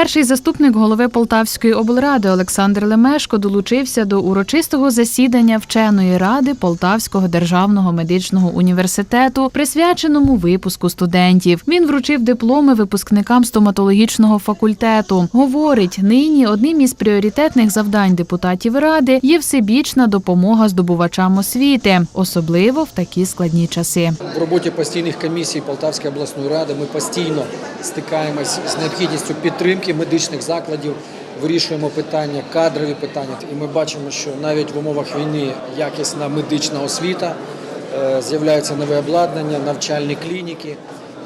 Перший заступник голови Полтавської облради Олександр Лемешко долучився до урочистого засідання вченої ради Полтавського державного медичного університету, присвяченому випуску студентів. Він вручив дипломи випускникам стоматологічного факультету. Говорить, нині одним із пріоритетних завдань депутатів ради є всебічна допомога здобувачам освіти, особливо в такі складні часи. В роботі постійних комісій Полтавської обласної ради ми постійно стикаємось з необхідністю підтримки медичних закладів, вирішуємо питання, кадрові питання. І ми бачимо, що навіть в умовах війни якісна медична освіта, е, з'являється нове обладнання, навчальні клініки.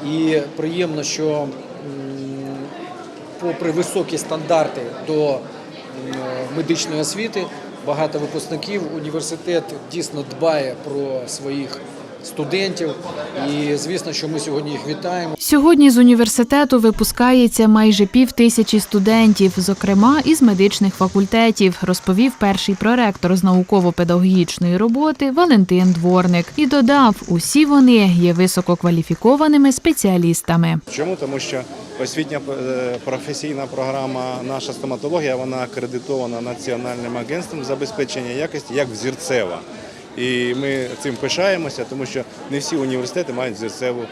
І приємно, що попри високі стандарти до медичної освіти, багато випускників університет дійсно дбає про своїх студентів. І звісно, що ми сьогодні їх вітаємо. Сьогодні з університету випускається майже пів тисячі студентів, зокрема із медичних факультетів, розповів перший проректор з науково-педагогічної роботи Валентин Дворник і додав, усі вони є висококваліфікованими спеціалістами. Чому? Тому що освітня е, професійна програма наша стоматологія вона акредитована національним агентством забезпечення якості як взірцева. І ми цим пишаємося, тому що не всі університети мають взірцеву е,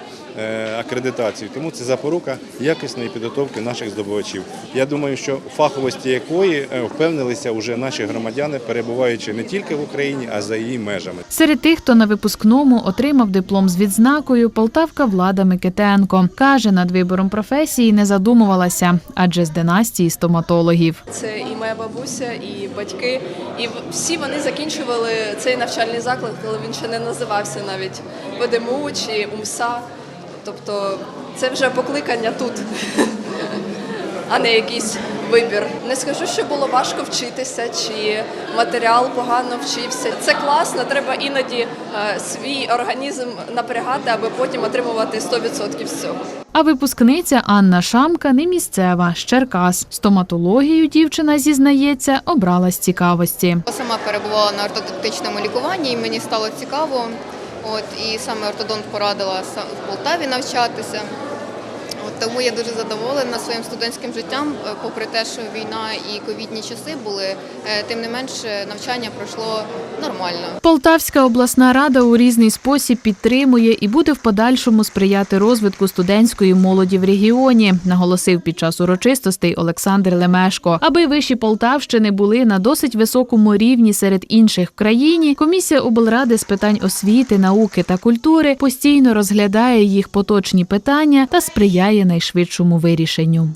акредитацію. Тому це запорука якісної підготовки наших здобувачів. Я думаю, що фаховості якої е, впевнилися вже наші громадяни, перебуваючи не тільки в Україні, а за її межами. Серед тих, хто на випускному отримав диплом з відзнакою, Полтавка Влада Микитенко каже, над вибором професії не задумувалася, адже з династії стоматологів. Це і моя бабуся, і батьки. І всі вони закінчували цей навчальний заклад, коли він ще не називався навіть ПДМУ чи УМСА. Тобто це вже покликання тут, а не якийсь вибір. Не скажу, що було важко вчитися, чи матеріал погано вчився. Це класно, треба іноді е, свій організм напрягати, аби потім отримувати 100% з цього. А випускниця Анна Шамка не місцева з Черкас. Стоматологію дівчина зізнається, обрала з цікавості. Сама перебувала на ортодонтичному лікуванні, і мені стало цікаво. От і саме ортодонт порадила в Полтаві навчатися. Тому я дуже задоволена своїм студентським життям, е, попри те, що війна і ковідні часи були, е, тим не менше навчання пройшло нормально. Полтавська обласна рада у різний спосіб підтримує і буде в подальшому сприяти розвитку студентської молоді в регіоні, наголосив під час урочистостей Олександр Лемешко. Аби виші Полтавщини були на досить високому рівні серед інших в країні. Комісія облради з питань освіти, науки та культури постійно розглядає їх поточні питання та сприяє найшвидшому вирішенню.